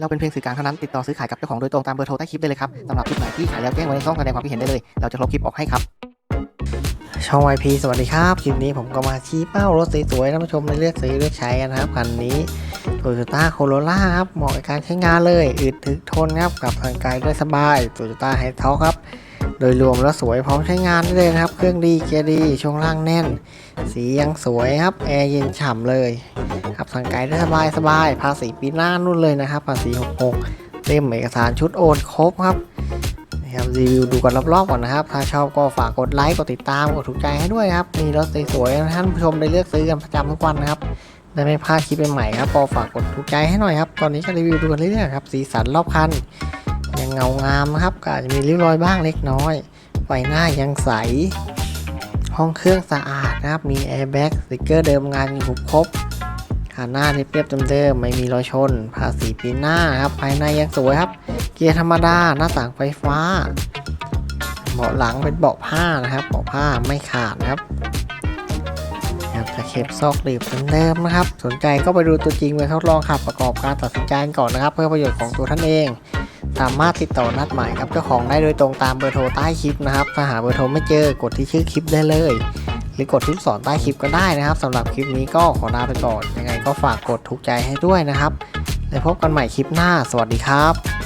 เราเป็นเพียงสื่อกลางเท่านั้นติดต่อซื้อขายกับเจ้าของโดยตรงตามเบอร์โทรใต้คลิปได้เลยครับสำหรับคลิปไหนที่ขายแล้วแจ้งไว้ในช่องแสดงความคิดเห็นได้เลย เราจะลบคลิปออกให้ครับ ช่อง YP สวัสดีครับ คลิปนี้ผมก็มาชี้เป้ารถสวยๆท่านผู้ชมในเลือกซื้อเลือกใช้กันะครับคันนี้ Toyota Corolla ครับเหมาะกับการใช้งานเลย อึดถึกทนครับกับทางกายได้สบาย Toyota h i t o ครับ โดยรวมแล้วสวยพร้อมใช้งานได้เลยนะครับ เครื่องดีเกียร์ดีช่วงล่างแน่น สียังสวยครับแอร์เย็นฉ่ำเลยขับทางไกลได้สบายสบายภาษีปีหน้านู่นเลยนะครับ ภาษี66เล่มเอกสารชุดโอนครบครับนะครับรีวิวดูกันรอบๆก่อนนะครับ ถ้าชอบก็ฝากกดไลค์กดติดตามกดถูกใจให้ด้วยครับ มีรถสวยๆท่านผู้ชมได้เลือกซื้อกันประจำทุกวันนะครับได้ไม่พลาดคลิปใหม่ๆครับก็ฝากกดถูกใจให้หน่อยครับ ตอนนี้ก็รีวิวดูกันเรื่อยๆครับ สีสันรอบคัน เงางามนะครับก็อาจจะมีริ้วรอยบ้างเล็กน้อยไฟหน้ายังใส ห้องเครื่องสะอาดนะครับ มีแอร์แบ็กสติกเกอร์เดิมงานอยู่ครบขาหน้าเรียบๆเดิมๆไม่มีรอยชนภาษีปีหน้าครับ ภายในยังสวยครับ เกียร์ธรรมดาหน้าต่างไฟฟ้า เบาะหลังเป็นเบาะผ้านะครับเบาะผ้าไม่ขาดนะครับครับจะเข็บซอกหลีบเดิมๆนะครับ สนใจก็ไปดูตัวจริงไปทดลองขับประกอบการตัดสินใจก่อนนะครับ เพื่อประโยชน์ของตัวท่านเอง สามารถติดต่อนัดหมายกับเจ้าของได้โดยตรงตามเบอร์โทรใต้คลิปนะครับ ถ้าหาเบอร์โทรไม่เจอกดที่ชื่อคลิปได้เลย หรือกดที่ลูกศรใต้คลิปก็ได้นะครับสำหรับคลิปนี้ก็ขอลาไปก่อนยังไงก็ฝากกดถูกใจให้ด้วยนะครับแล้วพบกันใหม่คลิปหน้า สวัสดีครับ